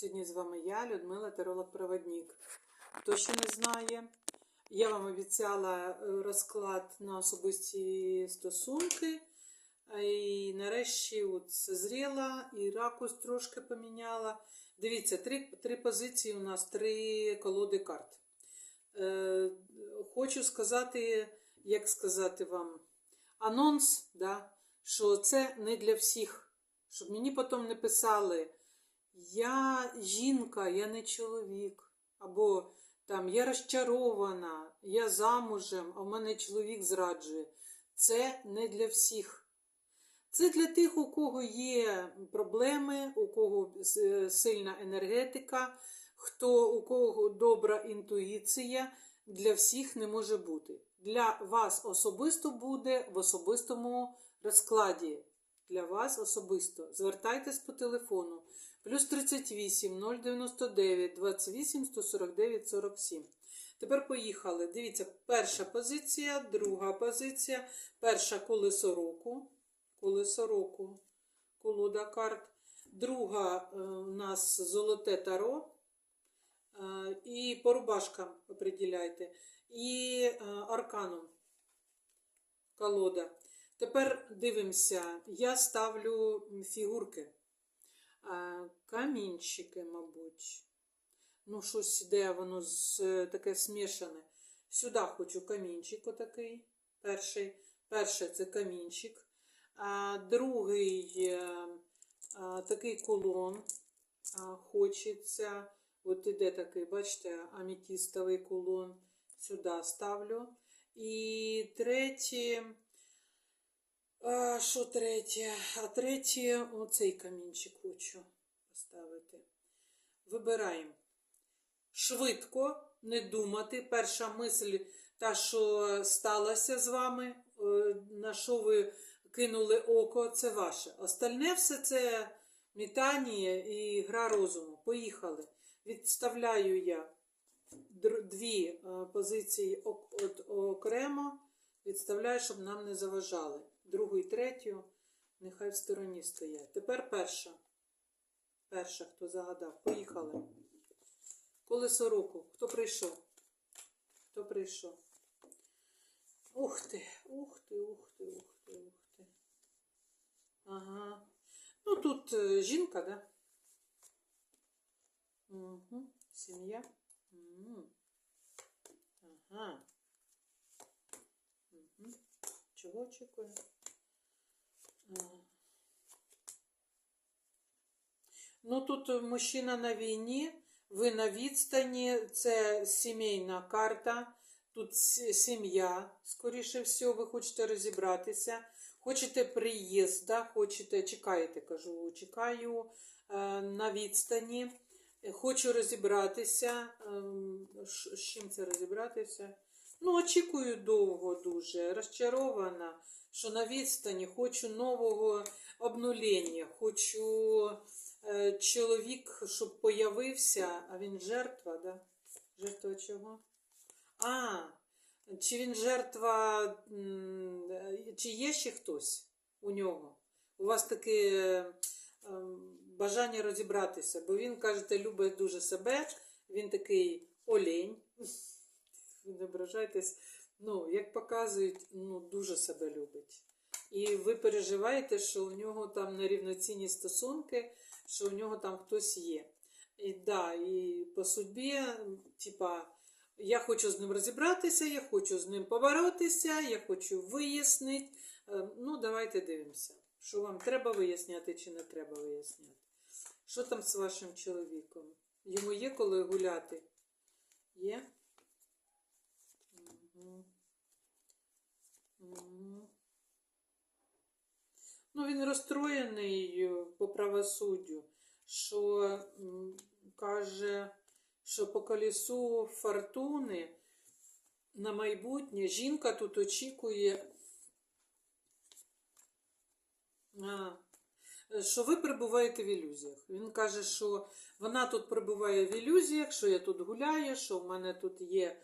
Сьогодні з вами я, Людмила Теролог-Проводник. Хто ще не знає, я вам обіцяла е, розклад на особисті стосунки. І нарешті от зріла, і ракурс трошки поміняла. Дивіться, три, три позиції у нас, три колоди карт. Е, хочу сказати, як сказати вам, анонс, да, що це не для всіх. Щоб мені потім не писали, я жінка, я не чоловік. Або там я розчарована, я замужем, а в мене чоловік зраджує. Це не для всіх. Це для тих, у кого є проблеми, у кого сильна енергетика, хто, у кого добра інтуїція, для всіх не може бути. Для вас особисто буде в особистому розкладі. Для вас особисто. Звертайтесь по телефону плюс 38 099 28 149 47. Тепер поїхали. Дивіться, перша позиція, друга позиція, перша колесо року. Колесо року, колода карт. Друга е, у нас золоте таро. Е, і по рубашкам определяйте. І е, арканом колода. Тепер дивимося, я ставлю фігурки. Камінчики, мабуть. Ну, щось іде, воно з, таке смішане. Сюди хочу камінчик отакий. Перший. Перший це камінчик. А, другий е, а, такий кулон а, хочеться. От іде такий, бачите, аметистовий кулон. Сюди ставлю. І третій. А, що третє? А третє, оцей камінчик хочу поставити. Вибираємо. Швидко не думати. Перша мисль, та, що сталося з вами, е, на що ви кинули око, це ваше. Остальне все це мітання і гра розуму. Поїхали. Відставляю я дві е, позиції окремо. Відставляю, щоб нам не заважали. Другу і третю нехай в стороні стоять. Тепер перша. Перша, хто загадав. Поїхали. Колесо року. Хто прийшов? Хто прийшов? Ух ти, ух ти, ух ти, ух ти, ух ти. Ага. Ну тут е, жінка, да? Угу. Сім'я. Ага. Угу. Чого очікує? А. Ну тут мужчина на війні, ви на відстані, це сімейна карта, тут сім'я, скоріше всього, ви хочете розібратися, хочете приїзда, хочете, чекаєте, кажу, чекаю е, на відстані, Е, хочу розібратися. ем, З чим це розібратися? Ну, очікую довго дуже, розчарована, що на відстані хочу нового обнулення, хочу е, чоловік, щоб появився, а він жертва, да? Жертва чого? А, чи він жертва, чи є ще хтось у нього? У вас таке е, бажання розібратися, бо він, кажете, любить дуже себе, він такий олень. Ви не ображайтесь, ну, як показують, ну, дуже себе любить. І ви переживаєте, що у нього там нерівноцінні стосунки, що у нього там хтось є. І да, і по судьбі, типа, я хочу з ним розібратися, я хочу з ним поборотися, я хочу вияснити. Е, Ну, давайте дивимося, що вам треба виясняти чи не треба виясняти. Що там з вашим чоловіком? Йому є коли гуляти? Є? Угу. Угу. Ну, він розстроєний е, по правосуддю, що каже, що по колісу фортуни на майбутнє жінка тут очікує, що ви перебуваєте в ілюзіях. Він каже, що вона тут перебуває в ілюзіях, що я тут гуляю, що в мене тут є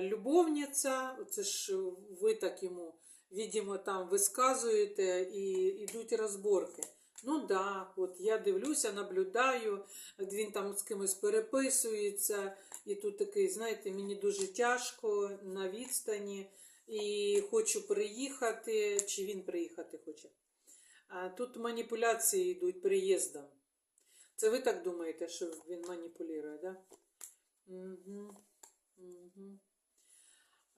любовниця. Це ж ви так йому, відомо, там висказуєте і йдуть розборки. Ну да, от я дивлюся, наблюдаю, він там з кимось переписується, і тут такий, знаєте, мені дуже тяжко на відстані, і хочу приїхати, чи він приїхати хоче. А тут маніпуляції йдуть приїздом. Це ви так думаєте, що він маніпулює, да? Угу. Угу.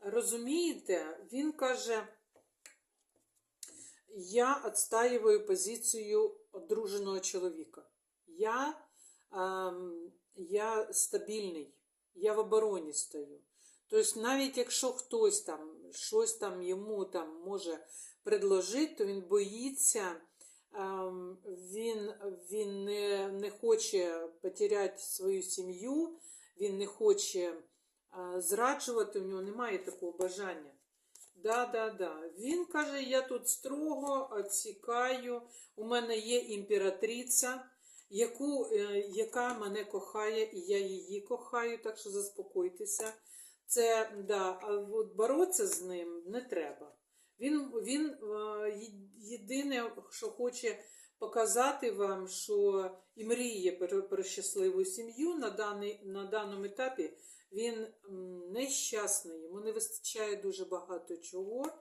Розумієте, він каже, я відстаюю позицію одруженого чоловіка. Я, ем, я стабільний, я в обороні стою. Тобто, навіть якщо хтось там щось там йому там може предложити, то він боїться, ем, він, він не, не хоче потеряти свою сім'ю, він не хоче зраджувати, у нього немає такого бажання. Да, да, да. Він каже, я тут строго відсікаю, у мене є імператриця, яку, е, яка мене кохає, і я її кохаю, так що заспокойтеся. Це, да, а от боротися з ним не треба. Він, він е, єдине, що хоче показати вам, що і мріє про, щасливу сім'ю на, на даному етапі. Він нещасний, йому не вистачає дуже багато чого,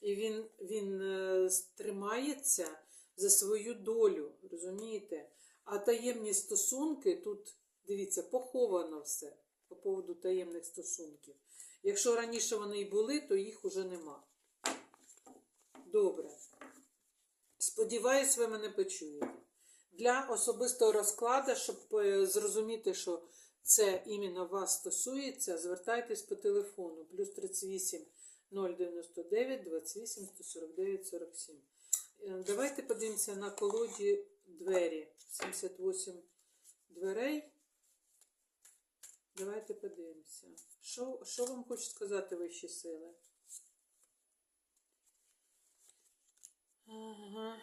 і він, він е, тримається за свою долю, розумієте? А таємні стосунки тут, дивіться, поховано все по поводу таємних стосунків. Якщо раніше вони і були, то їх уже нема. Добре. Сподіваюсь, ви мене почуєте. Для особистого розкладу, щоб е, зрозуміти, що це іменно вас стосується, звертайтесь по телефону плюс 38 099 28 149 47. Е, Давайте подивимося на колоді двері. 78 дверей. Давайте подивимося. Що, що вам хочуть сказати вищі сили? Ага.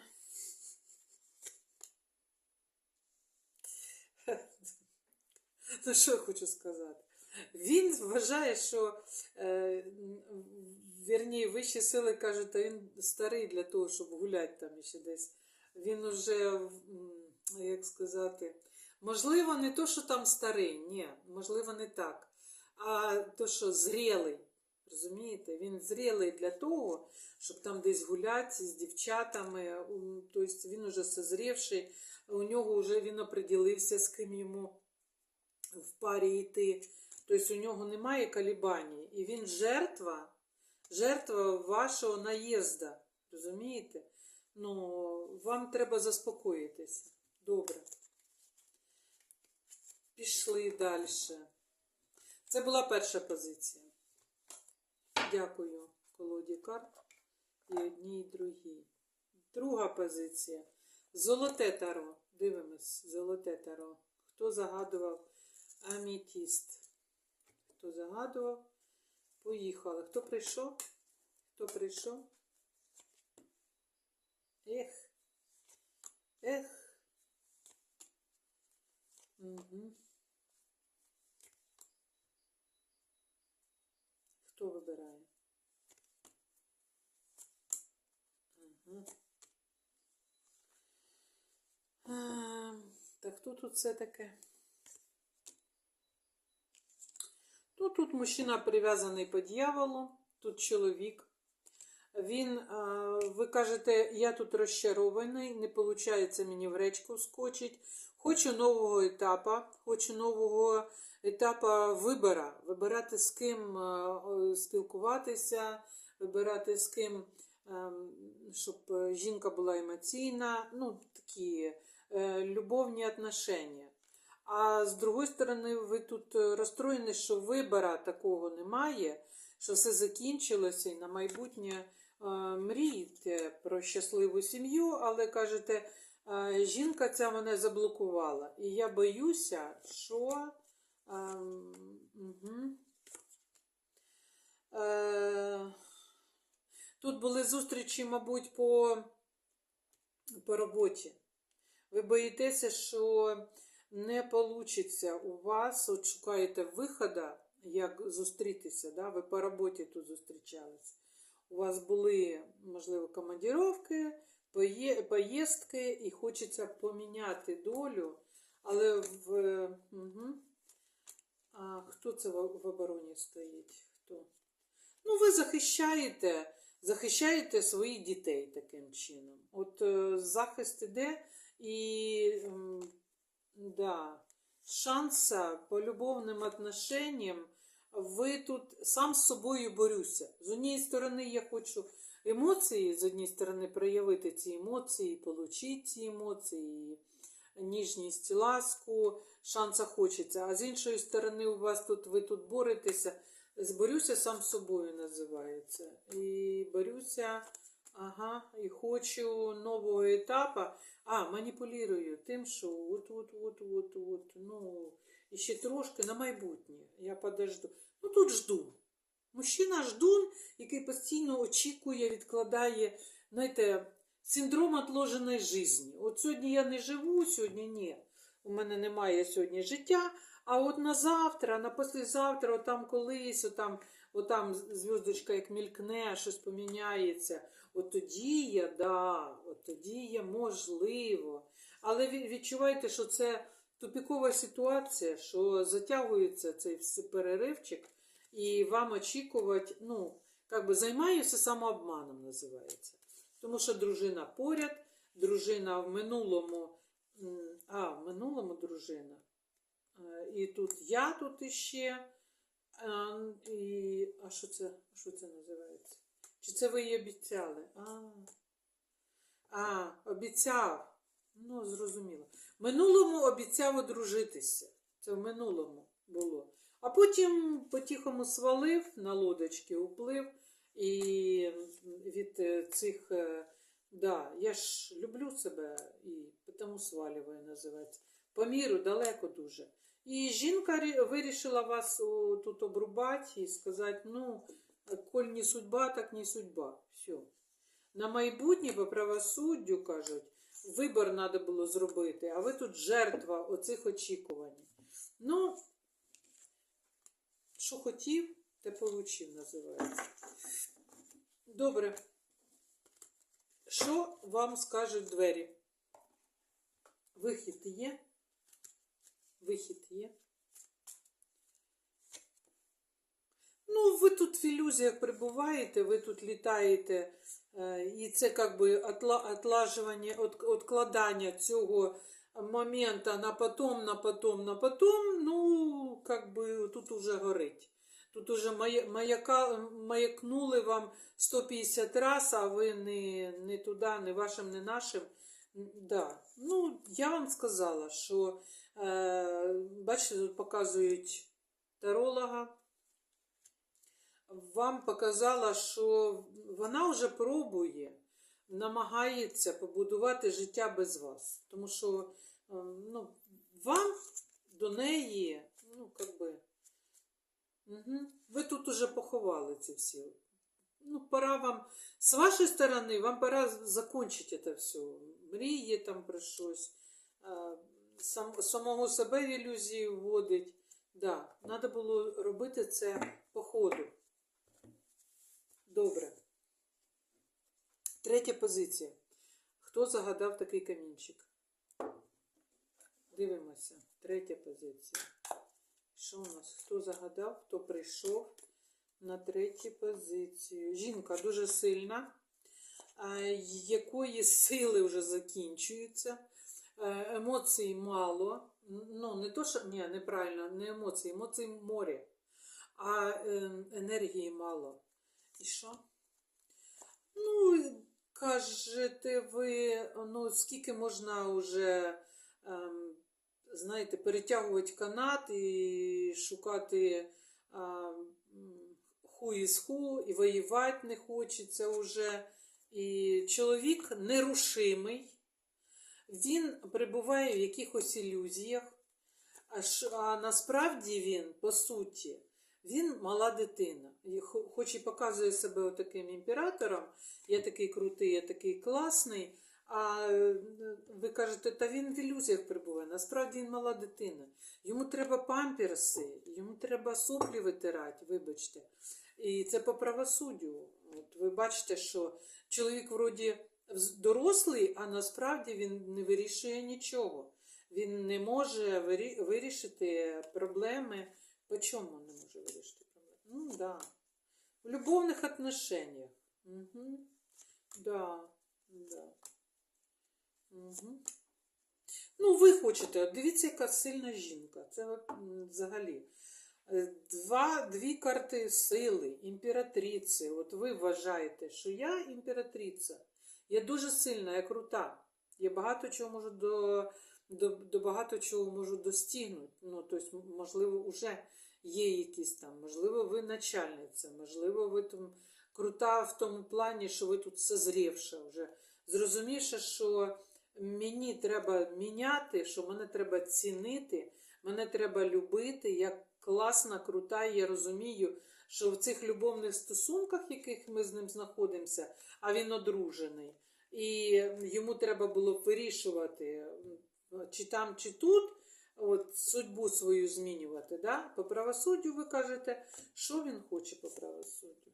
Ну, що я хочу сказати? Він вважає, що е, вірні, вищі сили кажуть, а він старий для того, щоб гуляти там ще десь. Він уже, як сказати, можливо, не то, що там старий, ні, можливо, не так. А то, що зрілий. Розумієте? Він зрілий для того, щоб там десь гуляти з дівчатами. Тобто він уже созрівший, у нього вже він оприділився, з ким йому в парі йти. Тобто у нього немає колібаній. І він жертва, жертва вашого наїзду. Розумієте? Ну, вам треба заспокоїтися. Добре. Пішли далі. Це була перша позиція. Дякую колоді карт. І одній, і другій. Друга позиція. Золоте таро. Дивимось, золоте таро. Хто загадував амітіст? Хто загадував? Поїхали. Хто прийшов? Хто прийшов? Ех. Ех. Угу. Хто вибирає? Угу. А, та хто тут все таке? Ну, тут мужчина прив'язаний по дьяволу, тут чоловік. Він, ви кажете, я тут розчарований, не виходить мені в речку скочить. Хочу нового етапа, хочу нового етапа вибора. Вибирати з ким спілкуватися, вибирати з ким, ем, щоб е, жінка була емоційна, ну, такі е, любовні отношення. А з другої сторони, ви тут е, розстроєні, що вибора такого немає, що все закінчилося і на майбутнє е, мрієте про щасливу сім'ю, але кажете, е, жінка ця мене заблокувала. І я боюся, що. ем, Тут були зустрічі, мабуть, по, по роботі. Ви боїтеся, що не вийде у вас, от шукаєте виходу, як зустрітися, да? ви по роботі тут зустрічались. У вас були, можливо, командіровки, поїздки і хочеться поміняти долю, але в. Угу. А хто це в, обороні стоїть? Хто? Ну, ви захищаєте, захищаєте своїх дітей таким чином. От е, захист іде і да, шанса по любовним отношениям ви тут сам з собою борюся. З однієї сторони, я хочу емоції, з однієї сторони, проявити ці емоції, отримати ці емоції, ніжність, ласку, шанса хочеться. А з іншої сторони, у вас тут ви тут боретеся. Зборюся сам з собою називається. І борюся, ага, і хочу нового етапу. А, маніпулюю тим, що от, от, от, от, от, ну, і ще трошки на майбутнє. Я подожду. Ну тут жду. Мужчина ждун, який постійно очікує, відкладає, знаєте, синдром отложеної житті. От сьогодні я не живу, сьогодні ні. У мене немає сьогодні життя. А от на завтра, на післязавтра, отам колись, отам, отам зв'язочка як мількне, щось поміняється. От тоді я, да, от тоді я можливо. Але ви відчуваєте, що це тупікова ситуація, що затягується цей переривчик, і вам очікувати, ну, як би займаюся самообманом, називається. Тому що дружина поряд, дружина в минулому, а, в минулому дружина. Е, І тут я тут іще. А, і, а що це, що це називається? Чи це ви їй обіцяли? А, а обіцяв. Ну, зрозуміло. Минулому обіцяв одружитися. Це в минулому було. А потім по-тихому свалив на лодочки, уплив. І від е, цих, е, да, я ж люблю себе і тому свалюваю, називається. По міру далеко дуже. І жінка вирішила вас тут обрубати і сказати, ну, коль не судьба, так не судьба. Все. На майбутнє по правосуддю, кажуть, вибір треба було зробити, а ви тут жертва оцих очікувань. Ну, що хотів, те получив, називається. Добре. Що вам скажуть двері? Вихід є? Вихід є? Ну, ви тут в ілюзіях перебуваєте, ви тут літаєте, е, і це як би отла- отлажування, от- откладання цього моменту на потом, на потом, на потом, ну, как би тут уже горить. Тут уже маяка, маякнули вам 150 раз, а ви не, не туди, не вашим, не нашим. Да. Ну, я вам сказала, що бачите, тут показують таролога. Вам показала, що вона вже пробує, намагається побудувати життя без вас. Тому що е, ну, вам до неї, ну, як би, угу, ви тут уже поховали ці всі. Ну, пора вам, з вашої сторони, вам пора закончити це все. Мріє там про щось, е, сам, самого себе в ілюзії вводить. Да, треба було робити це по ходу. Добре. Третя позиція. Хто загадав такий камінчик? Дивимося. Третя позиція. Що у нас? Хто загадав, хто прийшов на третю позицію? Жінка дуже сильна, якої сили вже закінчуються. Е, Емоцій мало. Ну, не то, що ні, неправильно, не емоції, емоцій море, а е, енергії мало. І що? Ну, кажете ви, ну, скільки можна вже, ем, знаєте, перетягувати канат і шукати ем, ху із ху, і воювати не хочеться вже. І чоловік нерушимий, він перебуває в якихось ілюзіях, а, насправді він, по суті, він мала дитина. Хоч і показує себе таким імператором, я такий крутий, я такий класний. А е, ви кажете, та він в ілюзіях перебуває. Насправді він мала дитина. Йому треба памперси, йому треба соплі витирати, вибачте. І це по правосуддю. От ви бачите, що чоловік вроді дорослий, а насправді він не вирішує нічого. Він не може вирішити проблеми. По чому не може вирішити проблеми? Ну, да. В любовних отношениях. Угу. Да, да. Угу. Ну, ви хочете, дивіться, яка сильна жінка. Це взагалі. Е, Два, дві карти сили, імператриці. От ви вважаєте, що я імператриця. Я дуже сильна, я крута. Я багато чого можу до, до, до багато чого можу достигнути. Ну, тобто, можливо, вже є якісь там, можливо, ви начальниця, можливо, ви там крута в тому плані, що ви тут созрівша вже. Зрозумівши, що мені треба міняти, що мене треба цінити, мене треба любити, я класна, крута, я розумію, що в цих любовних стосунках, в яких ми з ним знаходимося, а він одружений, і йому треба було вирішувати, чи там, чи тут, от судьбу свою змінювати. Да? По правосуддю ви кажете, що він хоче по правосуддю?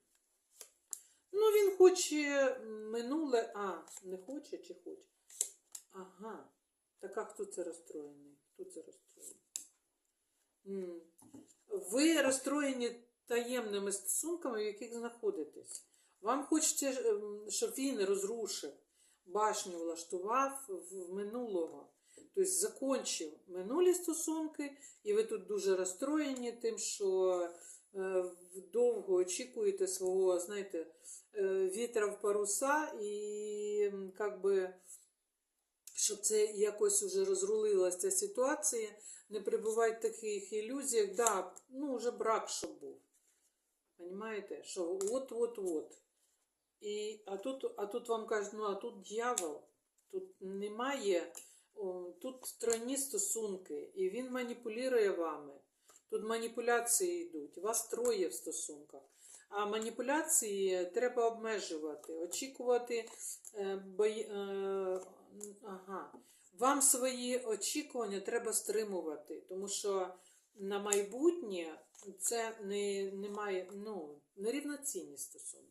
Ну, він хоче минуле, а, не хоче чи хоче? Ага. Так а хто це розстроєний? Хто це розстроєний? Ви розстроєні таємними стосунками, в яких знаходитесь. Вам хочеться, ем, щоб він розрушив башню, влаштував в- минулого. Тобто закончив минулі стосунки, і ви тут дуже розстроєні тим, що е, довго очікуєте свого, знаєте, е, вітра в паруса, і м, би, щоб це якось уже розрулилася ця ситуація, не перебувайте в таких ілюзіях, да, ну, вже брак, щоб був. Понимаєте, що от-от-от. І, а, тут, а тут вам кажуть, ну а тут дьявол, тут немає, о, тут тройні стосунки, і він маніпулює вами. Тут маніпуляції йдуть, вас троє в стосунках. А маніпуляції треба обмежувати, очікувати. Е, бої, е, ага. Вам свої очікування треба стримувати, тому що на майбутнє це не, не має ну, нерівноцінні стосунки.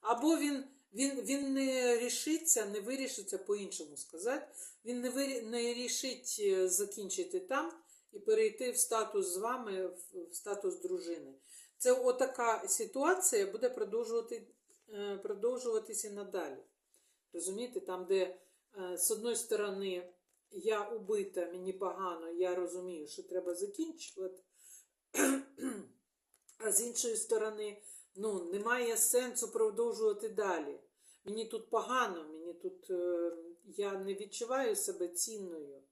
Або він, він, він не рішиться, не вирішиться по-іншому сказати. Він не, вирі, не рішить е, закінчити там і перейти в статус з вами, в, статус дружини. Це отака ситуація буде продовжувати, е, продовжуватися надалі. Розумієте, там, де е, з одної сторони я убита, мені погано, я розумію, що треба закінчувати. А з іншої сторони, ну, немає сенсу продовжувати далі. Мені тут погано, мені тут е, я не відчуваю себе цінною.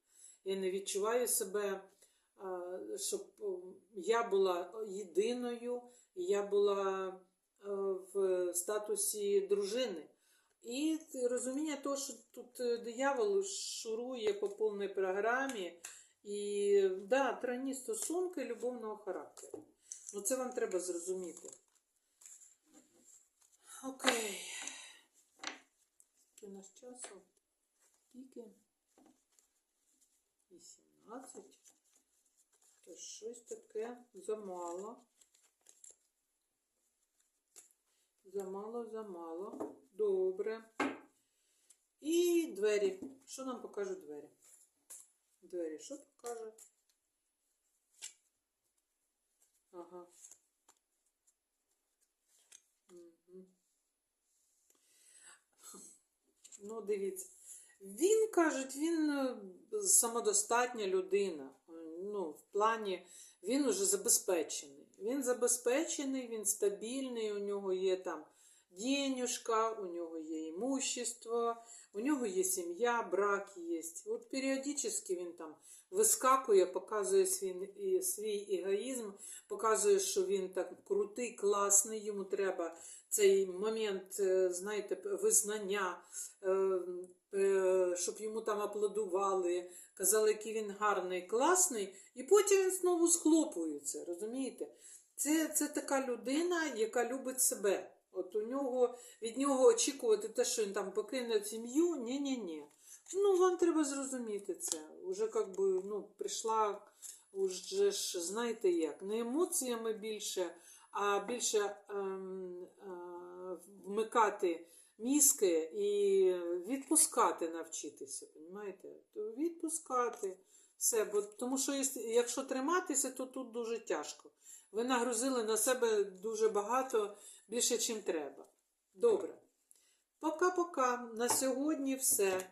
Я не відчуваю себе, е, щоб я була єдиною, я була е, в статусі дружини. І розуміння того, що тут е, диявол шурує по повній програмі, і да, тройні стосунки любовного характеру. Ну це вам треба зрозуміти. Окей. Скільки у нас часу? Скільки? 18. То щось таке замало. Замало, замало. Добре. І двері. Що нам покажуть двері? Двері, що покажуть? Ага. Мгм. Ну, дивіться. Він, кажуть, він е, самодостатня людина. Е, Ну, в плані, він уже забезпечений. Він забезпечений, він стабільний, у нього є там денюжка, у нього є імущество, у нього є сім'я, брак є. От періодично він там вискакує, показує свій, свій егоїзм, показує, що він так крутий, класний, йому треба цей момент, е, знаєте, визнання, е, е, щоб йому там аплодували, казали, який він гарний, класний, і потім він знову схлопується, розумієте? Це, це така людина, яка любить себе. От у нього від нього очікувати те, що він там покине сім'ю, ні-ні-ні. Ну, вам треба зрозуміти це. Уже як би, ну, прийшла, уже ж, знаєте як, не емоціями більше, а більше ем, е, вмикати мізки і відпускати навчитися. Понімаєте? То Відпускати все. Бо, тому що якщо триматися, то тут дуже тяжко. Ви нагрузили на себе дуже багато, більше, чим треба. Добре. Пока-пока. На сьогодні все.